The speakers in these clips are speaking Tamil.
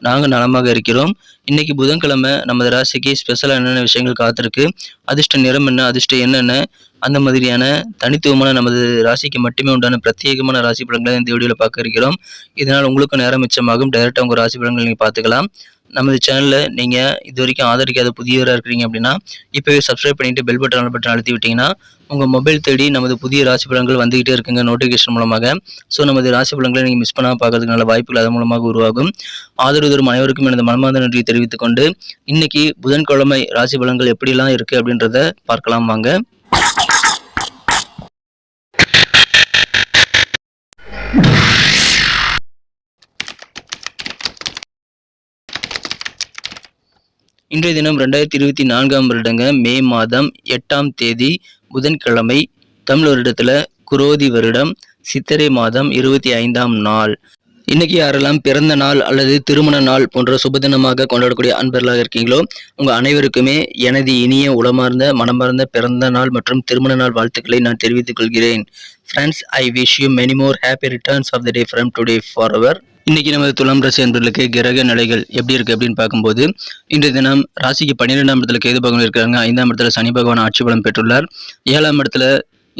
நாங்கள் நலமாக இருக்கிறோம். இன்னைக்கு புதன்கிழமை நமது ராசிக்கு ஸ்பெஷலாக என்னென்ன விஷயங்கள் காத்திருக்கு? அதிர்ஷ்ட நிறம் என்ன? அதிர்ஷ்டம் என்னென்ன அந்த மாதிரியான தனித்துவமான நமது ராசிக்கு மட்டுமே உண்டான பிரத்யேகமான ராசி பலன்களை இந்த வீடியோவில் பார்க்க இருக்கிறோம். இதனால் உங்களுக்கும் நேரம் மிச்சமாகும். டைரெக்டாக உங்கள் ராசி பலன்களை நீங்கள் பார்த்துக்கலாம். நமது சேனலில் நீங்கள் இது வரைக்கும் ஆதரிக்காத புதியவராக இருக்கிறீங்க அப்படின்னா இப்போவே சப்ஸ்கிரைப் பண்ணிவிட்டு பெல் பட்டன் பட்டன் அழுத்தி விட்டிங்கன்னா உங்கள் மொபைல் தேடி நமது புதிய ராசி பலன்கள் வந்துகிட்டே இருக்குங்க நோட்டிஃபிகேஷன் மூலமாக. ஸோ நமது ராசி பலன்களை நீங்கள் மிஸ் பண்ணாமல் பார்க்கறதுக்கு நல்ல வாய்ப்புகள் அதன் மூலமாக உருவாகும். ஆதரவு தரும் அனைவருக்கும் எனது மனமார்ந்த நன்றியை தெரிவித்துக் கொண்டு இன்னைக்கு புதன்கிழமை ராசி பலன்கள் எப்படிலாம் இருக்குது அப்படின்றத பார்க்கலாம் வாங்க. இன்றைய தினம் ரெண்டாயிரத்தி இருபத்தி நான்காம் வருடங்க மே மாதம் எட்டாம் தேதி புதன்கிழமை தமிழ் வருடத்தில் குரோதி வருடம் சித்திரை மாதம் இருபத்தி ஐந்தாம் நாள். இன்னைக்கு யாரெல்லாம் பிறந்த நாள் அல்லது திருமண நாள் போன்ற சுபதினமாக கொண்டாடக்கூடிய அன்பர்களாக இருக்கீங்களோ உங்க அனைவருக்குமே எனது இனிய உளமார்ந்த மனமார்ந்த பிறந்த நாள் மற்றும் திருமண நாள் வாழ்த்துக்களை நான் தெரிவித்துக் கொள்கிறேன். Friends I wish you many more happy returns of the day from today for our இன்னைக்கு நமது துலாம் ராசி அன்பர்களுக்கு கிரக நிலைகள் எப்படி இருக்கு அப்படின்னு பார்க்கும்போது இன்றைய தினம் ராசிக்கு பன்னிரெண்டாம் இடத்துல கேது பகவான் இருக்கிறாங்க. ஐந்தாம் இடத்துல சனி பகவான் ஆட்சி பலம் பெற்றுள்ளார். ஏழாம் இடத்துல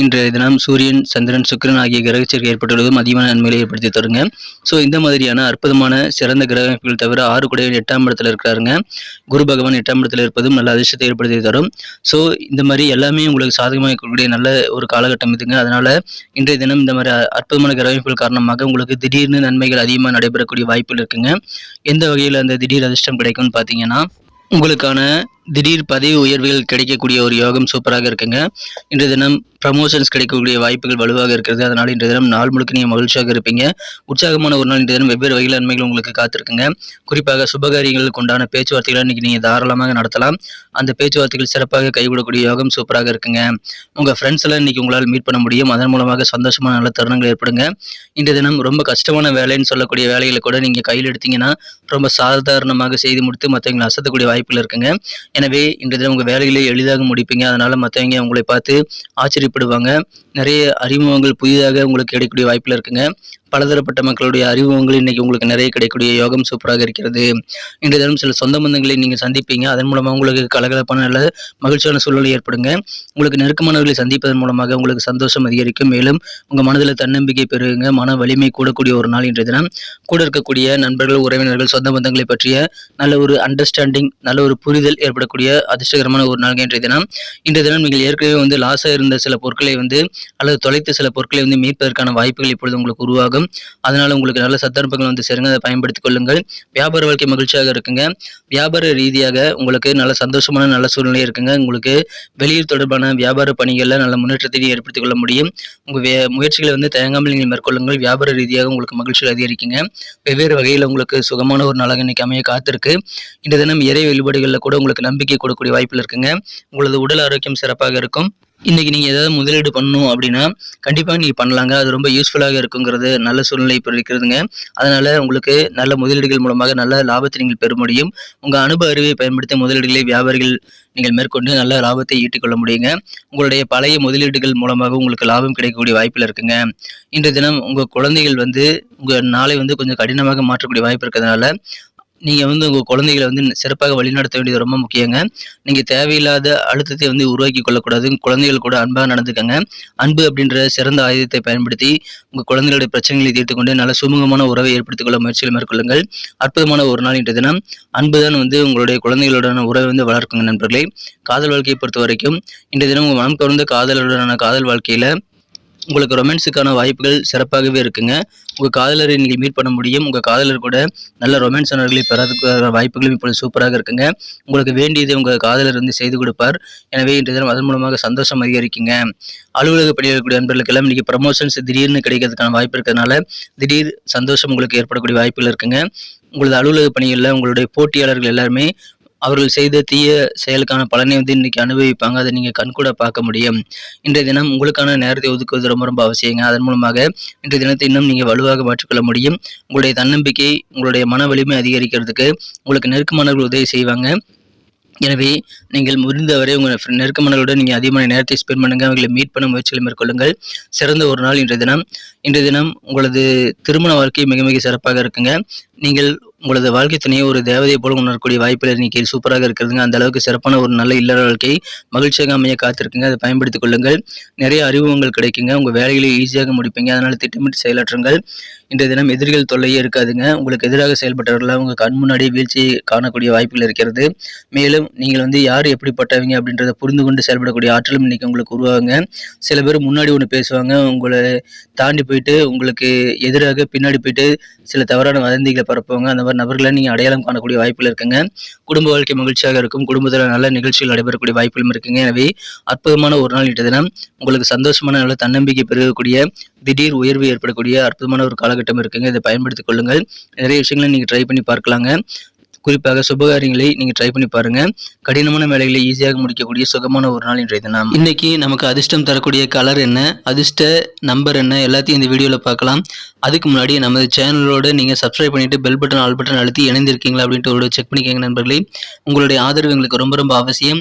இன்றைய தினம் சூரியன் சந்திரன் சுக்கிரன் ஆகிய கிரக ஏற்பட்டுள்ளதும் அதிகமான நன்மைகளை ஏற்படுத்தி தருங்க. ஸோ இந்த மாதிரியான அற்புதமான சிறந்த கிரகங்கள் தவிர ஆறு கூட எட்டாம் இடத்துல இருக்கிறாருங்க. குரு பகவான் எட்டாம் இடத்துல இருப்பதும் நல்ல அதிர்ஷ்டத்தை ஏற்படுத்தி தரும். ஸோ இந்த மாதிரி எல்லாமே உங்களுக்கு சாதகமாக இருக்கக்கூடிய நல்ல ஒரு காலகட்டம் இதுங்க. அதனால இன்றைய தினம் இந்த மாதிரி அற்புதமான கிரகங்கள் காரணமாக உங்களுக்கு திடீர்னு நன்மைகள் அதிகமாக நடைபெறக்கூடிய வாய்ப்புகள் இருக்குங்க. எந்த வகையில் அந்த திடீர் அதிர்ஷ்டம் கிடைக்கும்னு பார்த்தீங்கன்னா உங்களுக்கான திடீர் பதவி உயர்வுகள் கிடைக்கக்கூடிய ஒரு யோகம் சூப்பராக இருக்குங்க. இன்றைய தினம் ப்ரமோஷன்ஸ் கிடைக்கக்கூடிய வாய்ப்புகள் வலுவாக இருக்கிறது. அதனால் இன்றைய தினம் நாள் முழுக்க நீங்கள் மகிழ்ச்சியாக இருப்பீங்க. உற்சாகமான ஒரு நாள் இன்றைய தினம் வெவ்வேறு வகையில் நன்மைகள் உங்களுக்கு காத்திருக்குங்க. குறிப்பாக சுபகாரியங்களுக்கு உண்டான பேச்சுவார்த்தைகளை இன்னைக்கு நீங்கள் தாராளமாக நடத்தலாம். அந்த பேச்சுவார்த்தைகள் சிறப்பாக கைவிடக்கூடிய யோகம் சூப்பராக இருக்குங்க. உங்கள் ஃப்ரெண்ட்ஸ் எல்லாம் இன்னைக்கு உங்களால் மீட் பண்ண முடியும். அதன் மூலமாக சந்தோஷமான நல்ல தருணங்கள் ஏற்படுங்க. இன்றைய தினம் ரொம்ப கஷ்டமான வேலைன்னு சொல்லக்கூடிய வேலைகளை கூட நீங்கள் கையில் எடுத்தீங்கன்னா ரொம்ப சாதாரணமாக செய்து முடித்து மற்றவங்களை அசத்தக்கூடிய வாய்ப்புகள் இருக்குங்க. எனவே இன்றைய தினம் உங்கள் வேலைகளை எளிதாக முடிப்பீங்க. அதனால் மற்றவங்க உங்களை பார்த்து ஆச்சரியப்படுவாங்க. நிறைய அறிமுகங்கள் புதிதாக உங்களுக்கு கிடைக்கக்கூடிய வாய்ப்பில் இருக்குங்க. பலதரப்பட்ட மக்களுடைய அறிமுகங்கள் இன்னைக்கு உங்களுக்கு நிறைய கிடைக்கக்கூடிய யோகம் சூப்பராக இருக்கிறது. இன்றைய தினம் சில சொந்த பந்தங்களை நீங்கள் சந்திப்பீங்க. அதன் மூலமாக உங்களுக்கு கலகலப்பான நல்ல மகிழ்ச்சியான சூழ்நிலை ஏற்படுங்க. உங்களுக்கு நெருக்கமானவர்களை சந்திப்பதன் மூலமாக உங்களுக்கு சந்தோஷம் அதிகரிக்கும். மேலும் உங்கள் மனதில் தன்னம்பிக்கை பெறுவீங்க மன வலிமை கூடக்கூடிய ஒரு நாள் இன்றைய தினம். கூட இருக்கக்கூடிய நண்பர்கள் உறவினர்கள் சொந்த பந்தங்களை பற்றிய நல்ல ஒரு அண்டர்ஸ்டாண்டிங் நல்ல ஒரு புரிதல் ஏற்படக்கூடிய அதிர்ஷ்டகரமான ஒரு நாள் இன்றைய தினம். இன்றைய தினம் நீங்கள் ஏற்கனவே வந்து லாஸாக இருந்த சில பொருட்களை வந்து அல்லது தொலைத்த சில பொருட்களை வந்து மீட்பதற்கான வாய்ப்புகள் இப்பொழுது உங்களுக்கு உருவாகும். அதனால் உங்களுக்கு நல்ல சந்தர்ப்பங்கள் வந்து சேருங்க. அதை பயன்படுத்திக் கொள்ளுங்கள். வியாபார வாழ்க்கை மகிழ்ச்சியாக இருக்குங்க. வியாபார ரீதியாக உங்களுக்கு நல்ல சந்தோஷமான நல்ல சூழ்நிலை இருக்குங்க. உங்களுக்கு வெளியூர் தொடர்பான வியாபார பணிகளில் நல்ல முன்னேற்றத்தை ஏற்படுத்திக் கொள்ள முடியும். உங்கள் முயற்சிகளை வந்து தயங்காமல் நீங்கள் மேற்கொள்ளுங்கள். வியாபார ரீதியாக உங்களுக்கு மகிழ்ச்சிகள் அதிகரிக்குங்க. வெவ்வேறு வகையில் உங்களுக்கு சுகமான ஒரு நாளாக இன்னைக்கு அமைய காத்திருக்கு. இந்த தினம் இறை வழிபாடுகளில் கூட உங்களுக்கு நம்பிக்கை கொடுக்கக்கூடிய வாய்ப்பில் இருக்குங்க. உங்களது உடல் ஆரோக்கியம் சிறப்பாக இருக்கும். இன்றைக்கி நீங்கள் ஏதாவது முதலீடு பண்ணணும் அப்படின்னா கண்டிப்பாக நீங்கள் பண்ணலாங்க. அது ரொம்ப யூஸ்ஃபுல்லாக இருக்குங்கிறது நல்ல சூழ்நிலை இப்போ இருக்கிறதுங்க அதனால் உங்களுக்கு நல்ல முதலீடுகள் மூலமாக நல்ல லாபத்தை நீங்கள் பெற முடியும். உங்கள் அனுபவ அறிவை பயன்படுத்தி முதலீடுகளை வியாபாரிகள் நீங்கள் மேற்கொண்டு நல்ல லாபத்தை ஈட்டிக்கொள்ள முடியுங்க. உங்களுடைய பழைய முதலீடுகள் மூலமாக உங்களுக்கு லாபம் கிடைக்கக்கூடிய வாய்ப்பில் இருக்குங்க. இன்றைய தினம் உங்கள் குழந்தைகள் வந்து உங்கள் நாளை வந்து கொஞ்சம் கடினமாக மாற்றக்கூடிய வாய்ப்பு இருக்கிறதுனால நீங்கள் வந்து உங்கள் குழந்தைகளை வந்து சிறப்பாக வழிநடத்த வேண்டியது ரொம்ப முக்கியங்க. நீங்கள் தேவையில்லாத அழுத்தத்தை வந்து உருவாக்கி கொள்ளக்கூடாது. குழந்தைகள் கூட அன்பாக நடந்துக்கங்க. அன்பு அப்படின்ற சிறந்த ஆயுதத்தை பயன்படுத்தி உங்கள் குழந்தைகளுடைய பிரச்சனைகளை தீர்த்து கொண்டு நல்ல சுமூகமான உறவை ஏற்படுத்திக் கொள்ள முயற்சிகள் மேற்கொள்ளுங்கள். அற்புதமான ஒரு நாள் இன்றைய தினம். அன்பு தான் வந்து உங்களுடைய குழந்தைகளுடனான உறவை வந்து வளர்க்குங்க நண்பர்களே. காதல் வாழ்க்கையை பொறுத்த வரைக்கும் இன்றைய தினம் உங்கள் மனம் கவர்ந்த காதலுடனான காதல் வாழ்க்கையில் உங்களுக்கு ரொமான்ஸுக்கான வாய்ப்புகள் சிறப்பாகவே இருக்குங்க. உங்கள் காதலரை நீங்கள் மீட் பண்ண முடியும். உங்கள் காதலர் கூட நல்ல ரொமான்ஸ் உணர்வுகளை பெறதுக்கான வாய்ப்புகளும் இப்பொழுது சூப்பராக இருக்குங்க. உங்களுக்கு வேண்டியதை உங்கள் காதலர் வந்து செய்து கொடுப்பார். எனவே இன்றைய தினம் அதன் மூலமாக சந்தோஷம் அதிகரிக்குங்க. அலுவலக பணியில் இருக்கக்கூடிய நண்பர்களுக்கெல்லாம் இன்றைக்கி ப்ரமோஷன்ஸ் திடீர்னு கிடைக்கிறதுக்கான வாய்ப்பு இருக்கிறதுனால திடீர் சந்தோஷம் உங்களுக்கு ஏற்படக்கூடிய வாய்ப்புகள் இருக்குங்க. உங்களது அலுவலக பணிகளில் உங்களுடைய போட்டியாளர்கள் எல்லாருமே அவர்கள் செய்த தீய செயலுக்கான பலனை வந்து இன்னைக்கு அனுபவிப்பாங்க. அதை நீங்கள் கண்கூட பார்க்க முடியும். இன்றைய தினம் உங்களுக்கான நேரத்தை ஒதுக்குவது ரொம்ப ரொம்ப அவசியங்க. அதன் மூலமாக இன்றைய தினத்தை இன்னும் நீங்கள் வலுவாக மாற்றிக்கொள்ள முடியும். உங்களுடைய தன்னம்பிக்கை உங்களுடைய மன வலிமை அதிகரிக்கிறதுக்கு உங்களுக்கு நெருக்கமானவர்கள் உதவி செய்வாங்க. எனவே நீங்கள் முடிந்தவரை உங்கள் நெருக்கமானவர்களுடன் நீங்கள் அதிகமான நேரத்தை ஸ்பெண்ட் பண்ணுங்கள் அவங்களை மீட் பண்ண முயற்சிகளை மேற்கொள்ளுங்கள். சிறந்த ஒரு நாள் இன்றைய தினம். இன்றைய தினம் உங்களது திருமண வாழ்க்கை மிக மிக சிறப்பாக இருக்குங்க. நீங்கள் உங்களது வாழ்க்கை துணையை ஒரு தேவதையை போல உணரக்கூடிய வாய்ப்புகள் இன்னைக்கு சூப்பராக இருக்கிறதுங்க. அந்த அளவுக்கு சிறப்பான ஒரு நல்ல இல்லற வாழ்க்கை மகிழ்ச்சியாக அமைய காத்திருக்குங்க. அதை பயன்படுத்திக் கொள்ளுங்கள். நிறைய அறிமுகங்கள் கிடைக்குங்க. உங்கள் வேலைகளை ஈஸியாக முடிப்பீங்க. அதனால் திட்டமிட்டு செயலாற்றுங்கள். இன்றைய தினம் எதிரிகள் தொல்லையே இருக்காதுங்க. உங்களுக்கு எதிராக செயல்பட்டவர்களாக உங்கள் கண் முன்னாடியே வீழ்ச்சியை காணக்கூடிய வாய்ப்புகள் இருக்கிறது. மேலும் நீங்கள் வந்து யார் எப்படிப்பட்டவங்க அப்படின்றத புரிந்து கொண்டு செயல்படக்கூடிய ஆற்றலும் இன்னைக்கு உங்களுக்கு உருவாகுங்க. சில பேர் முன்னாடி ஒன்று பேசுவாங்க. உங்களை தாண்டி போயிட்டு உங்களுக்கு எதிராக பின்னாடி போயிட்டு சில தவறான வதந்திகளை பரப்புவாங்க. அந்த மாதிரி நபர்களை நீங்கள் அடையாளம் காணக்கூடிய வாய்ப்பில் இருக்குங்க. குடும்ப வாழ்க்கை மகிழ்ச்சியாக இருக்கும். குடும்பத்தில் நல்ல நிகழ்ச்சிகள் நடைபெறக்கூடிய வாய்ப்புகளும் இருக்குங்க. எனவே அற்புதமான ஒரு நாள் இட்ட தினம். உங்களுக்கு சந்தோஷமான நல்ல தன்னம்பிக்கை பெருகக்கூடிய திடீர் உயர்வு ஏற்படக்கூடிய அற்புதமான ஒரு காலகட்டம் இருக்குங்க. இதை பயன்படுத்திக் கொள்ளுங்கள். நிறைய விஷயங்களை நீங்கள் ட்ரை பண்ணி பார்க்கலாங்க. குறிப்பாக சுபகாரியங்களை நீங்கள் ட்ரை பண்ணி பாருங்க. கடினமான வேலைகளை ஈஸியாக முடிக்கக்கூடிய சுகமான ஒரு நாள் இன்றைய தினம். இன்னைக்கு நமக்கு அதிர்ஷ்டம் தரக்கூடிய கலர் என்ன அதிர்ஷ்ட நம்பர் என்ன எல்லாத்தையும் இந்த வீடியோவில் பார்க்கலாம். அதுக்கு முன்னாடி நமது சேனலோட நீங்கள் சப்ஸ்கிரைப் பண்ணிட்டு பெல் பட்டன் ஆல் பட்டன் அழுத்தி இணைந்திருக்கீங்களா அப்படின்ட்டு ஒரு செக் பண்ணிக்கோங்க நண்பர்களே. உங்களுடைய ஆதரவு எங்களுக்கு ரொம்ப ரொம்ப அவசியம்.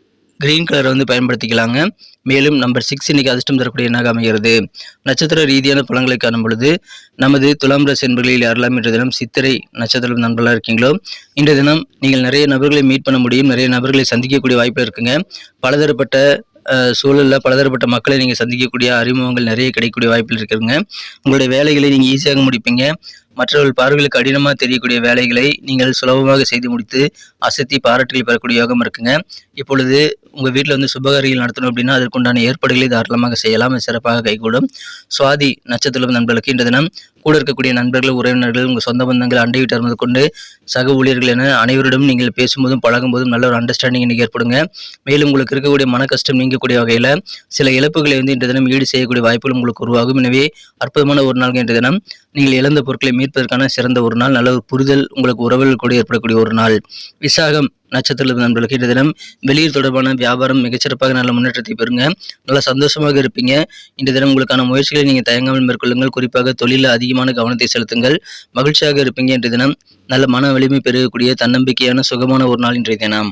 கிரீன் கலரை வந்து பயன்படுத்திக்கலாங்க. மேலும் நம்பர் சிக்ஸ் இன்னைக்கு அதிர்ஷ்டம் தரக்கூடிய எண்ணாக அமைகிறது? நட்சத்திர ரீதியான பலன்களை காணும் பொழுது நமது துலாம் ராசி என்பர்களில் யாரெல்லாம் இன்றைய தினம் சித்திரை நட்சத்திரம் நண்பர்களாக இருக்கீங்களோ இன்றைய தினம் நீங்கள் நிறைய நபர்களை மீட் பண்ண முடியும் நிறைய நபர்களை சந்திக்கக்கூடிய வாய்ப்பு இருக்குங்க. பலதரப்பட்ட சூழலில் பலதரப்பட்ட மக்களை நீங்கள் சந்திக்கக்கூடிய அறிமுகங்கள் நிறைய கிடைக்கக்கூடிய வாய்ப்புகள் இருக்குங்க. உங்களுடைய வேலைகளை நீங்கள் ஈஸியாக முடிப்பீங்க. மற்றவர்கள் பார்வைகளுக்கு கடினமாக தெரியக்கூடிய வேலைகளை நீங்கள் சுலபமாக செய்து முடித்து அசத்தி பாராட்டுகள் பெறக்கூடிய யோகம் இருக்குங்க. இப்பொழுது உங்கள் வீட்டில் வந்து சுபகாரிகள் நடத்தணும் அப்படின்னா அதற்குண்டான ஏற்பாடுகளை தாராளமாக செய்யலாம். சிறப்பாக கைகூடும். சுவாதி நட்சத்திரம் நண்பர்களுக்கு இன்று தினம் கூட இருக்கக்கூடிய நண்பர்கள் உறவினர்கள் உங்கள் சொந்த பந்தங்கள் அண்டை வீட்டார் முதல் கொண்டு சக ஊழியர்கள் என அனைவரிடம் நீங்கள் பேசும்போதும் பழகும்போதும் நல்ல ஒரு அண்டர்ஸ்டாண்டிங் இன்றைக்கி ஏற்படுங்க. மேலும் உங்களுக்கு இருக்கக்கூடிய மன கஷ்டம் நீங்கக்கூடிய வகையில் சில இழப்புகளை வந்து இன்று தினம் ஈடு செய்யக்கூடிய வாய்ப்புகள் உங்களுக்கு உருவாகும். எனவே அற்புதமான ஒரு நாள் இன்று தினம். நீங்கள் இழந்த பொருட்களை மீட்பதற்கான சிறந்த ஒரு நாள் நல்ல ஒரு புரிதல் உங்களுக்கு உறவுகள் கூட ஏற்படக்கூடிய ஒரு நாள். விசாகம் நட்சத்திரத்தில் நண்பர்களுக்கு இந்த தினம் வெளியூர் தொடர்பான வியாபாரம் மிகச்சிறப்பாக நல்ல முன்னேற்றத்தை பெறுங்க. நல்ல சந்தோஷமாக இருப்பீங்க. இந்த தினம் உங்களுக்கான முயற்சிகளை நீங்கள் தயங்காமல் மேற்கொள்ளுங்கள். குறிப்பாக தொழிலில் அதிகமான கவனத்தை செலுத்துங்கள். மகிழ்ச்சியாக இருப்பீங்க இன்றைய தினம். நல்ல மன வலிமை பெருகக்கூடிய தன்னம்பிக்கையான சுகமான ஒரு நாள் இன்றைய தினம்.